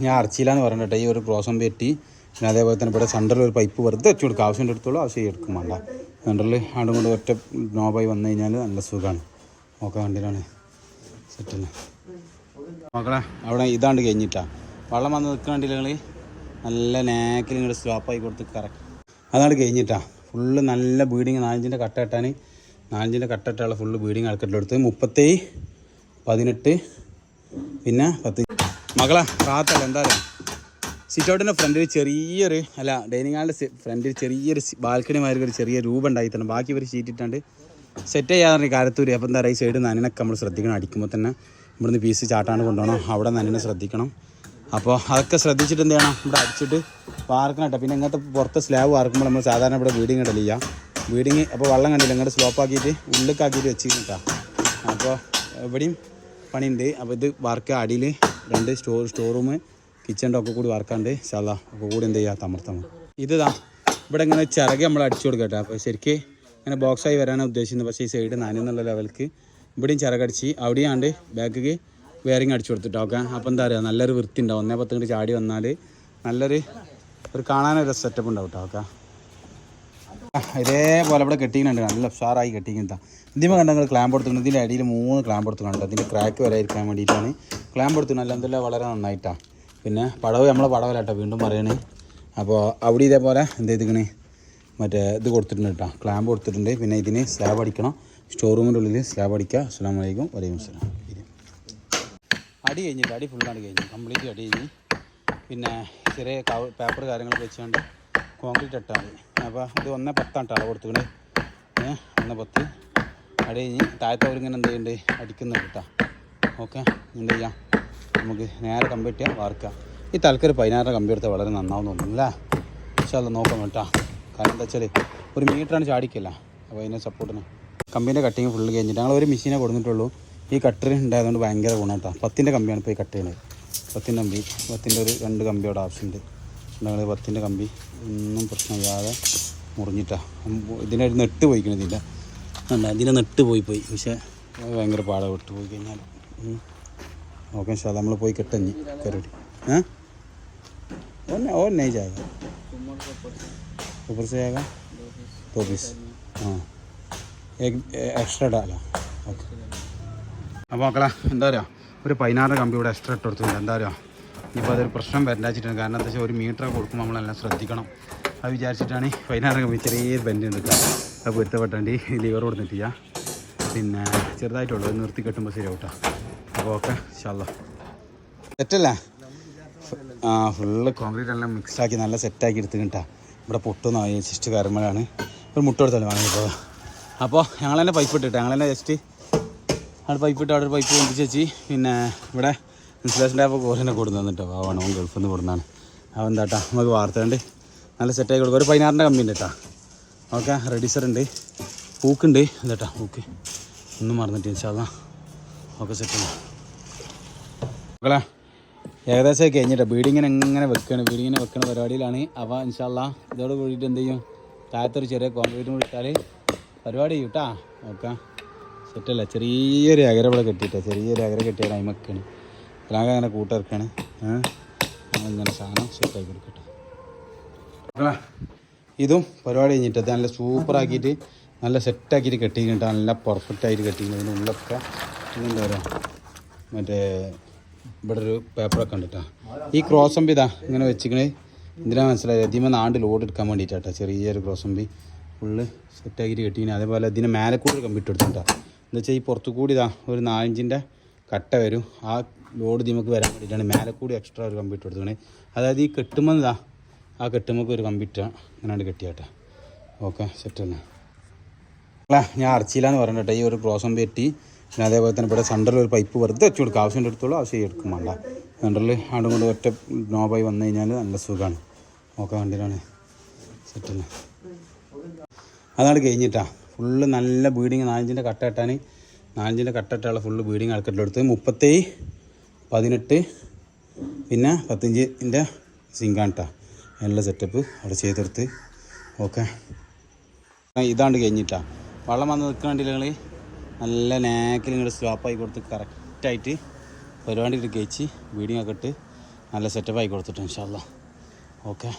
ഞാൻ അർച്ചിയിലാന്ന് പറഞ്ഞിട്ട് ഈ ഒരു ക്രോസം പെറ്റി പിന്നെ അതേപോലെ തന്നെ ഇവിടെ സെന്ററിൽ ഒരു പൈപ്പ് വെറുതെ വെച്ച് കൊടുക്കുക ആവശ്യം എടുത്തോളൂ ആവശ്യം എടുക്കും വേണ്ട. സെന്ററിൽ ആണ്ടും കൊണ്ട് ഒറ്റ നോബായി വന്നു കഴിഞ്ഞാൽ നല്ല സുഖമാണ് നോക്കാൻ വേണ്ടിയിട്ടാണ് സെറ്റല്ലേ മക്കളെ അവിടെ ഇതാണ്ട് കഴിഞ്ഞിട്ടാണ് വെള്ളം വന്ന് നിൽക്കണ്ടില്ല നിങ്ങൾ നല്ല നാക്കിൽ ഇങ്ങോട്ട് സ്ലോപ്പായി കൊടുത്ത് കറക്റ്റ് അതാണ് കഴിഞ്ഞിട്ടാണ് ഫുള്ള് നല്ല ബീഡിങ് നാലഞ്ചിന്റെ കട്ട ഇട്ടാൻ നാലഞ്ചിന്റെ കട്ട ഇട്ടുള്ള ഫുള്ള് ബീഡിങ് അളക്കെട്ടിലെടുത്ത് മുപ്പത്തേ പതിനെട്ട് പിന്നെ പത്ത് മകളെ റാത്തല്ല എന്താ പറയുക സിറ്റ് ഔട്ടിന്റെ ഫ്രണ്ടിൽ ചെറിയൊരു അല്ല ഡൈനിങ് ഹാളിന്റെ ഫ്രണ്ടിൽ ചെറിയൊരു ബാൽക്കണി മാതിരി ഒരു ചെറിയ രൂപം ഉണ്ടായി തന്നെ ബാക്കി ഇവർ ഷീറ്റിട്ടാണ്ട് സെറ്റ് ചെയ്യാറുണ്ട് കാര്യത്തൂര് അപ്പം എന്താ പറയുക സൈഡ് നനനൊക്കെ നമ്മൾ ശ്രദ്ധിക്കണം. അടിക്കുമ്പോൾ തന്നെ ഇവിടുന്ന് പീസ് ചാട്ടാണ്ട് കൊണ്ടുപോകണം. അവിടെ നനനെ ശ്രദ്ധിക്കണം. അപ്പോൾ അതൊക്കെ ശ്രദ്ധിച്ചിട്ട് എന്ത് ചെയ്യണം? ഇവിടെ അടിച്ചിട്ട് വാർക്കണം കേട്ടോ. പിന്നെ ഇങ്ങനത്തെ പുറത്ത് സ്ലാബ് വാർക്കുമ്പോൾ നമ്മൾ സാധാരണ ഇവിടെ വീടിങ് ഇടൽ വീടിങ് അപ്പോൾ വെള്ളം കണ്ടില്ല? ഇങ്ങോട്ട് സ്ലോപ്പ് ആക്കിയിട്ട് ഉള്ളിലേക്കാക്കിയിട്ട് വെച്ചിരിക്കും അപ്പോൾ ഇവിടെയും പണിയുണ്ട്. അപ്പോൾ ഇത് വാർക്കുക അടിയിൽ രണ്ട് സ്റ്റോർ സ്റ്റോർ റൂം കിച്ചന്റെ ഒക്കെ കൂടി വർക്കാണ്ട്. ശല ഒക്കെ കൂടി എന്ത് ചെയ്യുക തമർത്തണം. ഇതാ ഇവിടെ ഇങ്ങനെ ചിറക് നമ്മൾ അടിച്ചു കൊടുക്കട്ടെ. അപ്പോൾ ശരിക്ക് ഇങ്ങനെ ബോക്സായി വരാനാണ് ഉദ്ദേശിക്കുന്നത് പക്ഷേ ഈ സൈഡ് നനയെന്നുള്ള ലെവൽക്ക് ഇവിടെയും ചിറകടിച്ച് അവിടെയാണ്ട് ബാക്കിക്ക് വേറിങ് അടിച്ചു കൊടുത്തിട്ടോ. ഓക്കെ? അപ്പോൾ എന്താ പറയുക നല്ലൊരു വൃത്തി ഉണ്ടാവും. ഒന്നേ പത്ത് ഇങ്ങോട്ട് ചാടി വന്നാൽ നല്ലൊരു ഒരു കാണാനൊരു സെറ്റപ്പ് ഉണ്ടാവും കേട്ടോ ഓക്കെ? ഇതേപോലെ ഇവിടെ കെട്ടിക്കുന്നുണ്ട് നല്ല ഉഷാറായി കെട്ടിക്കുന്നതാ ഇതിമ കണ്ട ക്ലാമ്പ് എടുത്തിട്ടുണ്ട്. ഇതിന്റെ അടിയിൽ മൂന്ന് ക്ലാമ്പ് കൊടുത്തിട്ടുണ്ട് അതിന്റെ ക്രാക്ക് വരാതിരിക്കാൻ വേണ്ടിയിട്ടാണ്. ക്ലാമ്പ് കൊടുത്തിട്ടുണ്ട് അല്ലെന്തല്ല വളരെ നന്നായിട്ടാണ് പിന്നെ പടവ് നമ്മളെ പടവലാട്ടോ വീണ്ടും പറയണേ. അപ്പോൾ അവിടെ ഇതേപോലെ എന്ത് ചെയ്തിക്കണേ മറ്റേ ഇത് കൊടുത്തിട്ടുണ്ട് കേട്ടോ. ക്ലാമ്പ് കൊടുത്തിട്ടുണ്ട്. പിന്നെ ഇതിന് സ്ലാബ് അടിക്കണം. സ്റ്റോർ റൂമിന്റെ ഉള്ളിൽ സ്ലാബ് അടിക്കുക. അസ്സാം വലൈക്കും വലൈക്കും സ്ലാം അടി കഴിഞ്ഞിട്ട് അടി ഫുള്ളാണ് കഴിഞ്ഞു കംപ്ലീറ്റ് അടി കഴിഞ്ഞ്. പിന്നെ ചെറിയ കവ പേപ്പർ കാര്യങ്ങളൊക്കെ വെച്ചുകൊണ്ട് കോൺക്രീറ്റ് ഇട്ടാൽ മതി. അപ്പോൾ ഇത് ഒന്നേ പത്താണ് കേട്ടോ അളവ് കൊടുത്തുകൊണ്ട് ഏഹ് ഒന്ന് പത്ത്. അടി ഇനി താഴത്തെ അവരിങ്ങനെ എന്ത് ചെയ്യുന്നുണ്ട് അടിക്കുന്നുണ്ട് കേട്ടോ. ഓക്കെ എന്ത് ചെയ്യാം? നമുക്ക് നേരെ കമ്പ്യൂട്ട് ചെയ്യാം വാർക്കുക ഈ തൽക്കൊരു പതിനാറ് കമ്പി എടുത്താൽ വളരെ നന്നാവും തോന്നുന്നില്ല പക്ഷേ അത് നോക്കാം കേട്ടോ. കാരണം എന്താ വെച്ചാൽ ഒരു മീറ്ററാണ് ചാടിക്കില്ല? അപ്പോൾ അതിനെ സപ്പോർട്ടിന് കമ്പീന്റെ കട്ടിങ് ഫുള്ള് കഴിഞ്ഞിട്ട് ഞങ്ങൾ ഒരു മെഷീനെ കൊടുത്തിട്ടുള്ളൂ. ഈ കട്ടർ ഉണ്ടായതുകൊണ്ട് ഭയങ്കര ഗുണം കേട്ടോ. പത്തിന്റെ കമ്പിയാണ് ഇപ്പോൾ ഈ കട്ട് ചെയ്യുന്നത് പത്തിന്റെ കമ്പി പത്തിന്റെ ഒരു രണ്ട് കമ്പിയോടെ ആവശ്യമുണ്ട്. ഞങ്ങൾ പത്തിന്റെ കമ്പി ഒന്നും പ്രശ്നമില്ലാതെ മുറിഞ്ഞിട്ടാണ് ഇതിനൊരു നെട്ട് പോയിക്കണം ഇതിന്റെ അല്ല ഇതിൻ്റെ നെട്ട് പോയി പോയി പക്ഷേ അത് ഭയങ്കര പാടാ വിട്ട് പോയി കഴിഞ്ഞാൽ ഓക്കെ സാർ നമ്മൾ പോയി കെട്ടഞ്ഞ് കരടി ഏ ഓ ഓ नहीं जाएगा ऊपर से आएगा दो पीस हाँ एक एक्स्ट्रा डाला ഓക്കെ അപ്പോൾ മക്കളെ എന്താ പറയുക ഒരു പതിനാറ് കമ്പി ഇവിടെ എക്സ്ട്രാ ഇട്ട് കൊടുത്തിട്ടുണ്ട് എന്താ പറയുക ഇനിയിപ്പോൾ അതൊരു പ്രശ്നം വരണ്ടാച്ചിട്ടാണ് കാരണം എന്താ വെച്ചാൽ ഒരു മീറ്റർ കൊടുക്കുമ്പോൾ നമ്മളെല്ലാം ശ്രദ്ധിക്കണം അത് വിചാരിച്ചിട്ടാണ് ഈ പതിനാറ് കമ്പി ചെറിയ ബെൻഡ് ഉണ്ട് പൊരുത്തപ്പെട്ടാണ്ട് ഈ ലിവർ കൊടുത്തിട്ടില്ല. പിന്നെ ചെറുതായിട്ടുള്ളൂ അത് നിർത്തി കെട്ടുമ്പോൾ ശരിയാവട്ടോ. അപ്പോൾ ഓക്കെ ഷല്ല സെറ്റല്ലേ? ആ ഫുള്ള് കോൺക്രീറ്റ് എല്ലാം മിക്സ് ആക്കി നല്ല സെറ്റാക്കി എടുത്ത് കിട്ടാ ഇവിടെ പൊട്ടുന്ന ജസ്റ്റ് കരമ്പഴാണ് ഒരു മുട്ട കൊടുത്താലും വാങ്ങിപ്പോൾ അപ്പോൾ ഞങ്ങൾ തന്നെ പൈപ്പ് ഇട്ടിട്ട് ഞങ്ങൾ തന്നെ ജസ്റ്റ് അവിടെ പൈപ്പ് ഇട്ട് അവിടെ ഒരു പൈപ്പ് കൊണ്ടു ചേച്ചി പിന്നെ ഇവിടെ ഇൻസുലേഷൻ ടാപ്പ് കോറിനെ കൊടുത്തു തന്നിട്ടോ. അവൻ ഗൾഫിൽ നിന്ന് കൊടുന്നാണ് അവൻ എന്താട്ടാ നമുക്ക് വാർത്തയുണ്ട് നല്ല സെറ്റാക്കി കൊടുക്കും. ഒരു പതിനാറിന്റെ കമ്പി ഉണ്ട് കേട്ടോ ഓക്കെ റെഡിസർ ഉണ്ട്. പൂക്കുണ്ട്. എന്താട്ടാ പൂക്ക്. ഒന്നും മറന്നിട്ട് ഇൻഷാല്ലാ ഓക്കെ സെറ്റ് മക്കളെ ഏകദേശം കഴിഞ്ഞിട്ട്. ബീഡിങ്ങിനെ എങ്ങനെ വെക്കണം. ബീഡിങ്ങിനെ വെക്കണ പരിപാടിയിലാണ്. അപ്പോൾ ഇൻഷാല്ല ഇതോട് കൂടിയിട്ട് എന്ത് ചെയ്യും? താഴത്തൊരു ചെറിയ കോൺക്രീറ്റ് കൂടി ഇട്ടാൽ പരിപാടി ചെയ്യും കേട്ടാ ഓക്കെ സെറ്റല്ല ചെറിയൊരു അകര ഇവിടെ കെട്ടിയിട്ടാ. ചെറിയൊരു അകര കെട്ടിയാണ് അയിമക്കാണ് അതിലാകെ അങ്ങനെ കൂട്ടിറക്കാണ്. ഇങ്ങനെ സാധനം സെറ്റാക്കി കൊടുക്കട്ടെ. ഇതും പരിപാടി കഴിഞ്ഞിട്ട് നല്ല സൂപ്പർ ആക്കിയിട്ട് നല്ല സെറ്റ് ആക്കിയിട്ട് കെട്ടിയിട്ടുണ്ട് നല്ല പെർഫെക്റ്റ് ആയിട്ട് കെട്ടിയിട്ടുണ്ട് ഉള്ളൊക്കെ എന്താ പറയുക മറ്റേ ഇവിടെ ഒരു പേപ്പറൊക്കെ ഉണ്ട് ഈ ക്രോസമ്പി ഇതാ ഇങ്ങനെ വെച്ചിക്കണേ. ഇതിനാ മനസ്സിലായത്. ഇതിമ നാണ്ട് ലോഡ് എടുക്കാൻ വേണ്ടിയിട്ടാ ചെറിയൊരു ക്രോസമ്പി ഫുള്ള് സെറ്റാക്കിയിട്ട് കെട്ടിയിന് അതേപോലെ ഇതിന് മേലെ കൂടി ഒരു കമ്പി ഇട്ട് കൊടുത്തിട്ടാ. എന്താ വെച്ചാൽ ഈ പുറത്തു കൂടി ഇതാ ഒരു നാലഞ്ചിന്റെ കട്ട വരും. ആ ലോഡ് ഇതിമക്ക് വരാൻ വേണ്ടിയിട്ടാണ് മേലെ കൂടി എക്സ്ട്രാ ഒരു കമ്പി ഇട്ട് കൊടുത്തത് അതായത് ഈ കെട്ടുമ്പോൾ ഇതാ ആ കെട്ടുമ്പോൾ ഒരു കമ്പി ഇട്ടാ ഇങ്ങനെ കെട്ടിയാട്ടെ. ഓക്കെ തന്നെ അല്ല ഞാൻ അർച്ചിയിലാന്ന് പറഞ്ഞിട്ട് ഈ ഒരു ക്രോസം പെറ്റി പിന്നെ അതേപോലെ തന്നെ ഇവിടെ സെന്ററിൽ ഒരു പൈപ്പ് വെറുതെ വെച്ച് കൊടുക്കുക ആവശ്യം എടുത്തോളൂ ആവശ്യം എടുക്കും വേണ്ട. സെന്ററിൽ ആണ്ടും കൊണ്ട് ഒറ്റ നോബായി വന്നു കഴിഞ്ഞാൽ നല്ല സുഖമാണ് നോക്കാൻ വേണ്ടിയിട്ടാണ് തന്നെ അതാണ് കഴിഞ്ഞിട്ടാ. ഫുള്ള് നല്ല ബീഡിങ് നാലഞ്ചിന്റെ കട്ട ഇട്ടാൻ നാലഞ്ചിന്റെ കട്ട ഇട്ടുള്ള ഫുള്ള് ബീഡിങ് ആൾക്കെട്ടെടുത്ത് മുപ്പത്തേഴ് പതിനെട്ട് പിന്നെ പത്തഞ്ചിന്റെ സിങ്കാണ് കേട്ടോ നല്ല സെറ്റപ്പ് അവിടെ ചെയ്തെടുത്ത്. ഓക്കെ ഇതാണ്ട് കഴിഞ്ഞിട്ടാ. വെള്ളം വന്ന് നിൽക്കണ്ടില്ല നിങ്ങൾ നല്ല നാക്കിൽ നിങ്ങൾ സ്ലോപ്പായി കൊടുത്ത് കറക്റ്റായിട്ട് പരിപാടി ഇട്ട് കഴിച്ച് വീഡിയോ ഇട്ട് നല്ല സെറ്റപ്പ് ആയി കൊടുത്തിട്ട് ഇൻഷാല്ല ഓക്കെ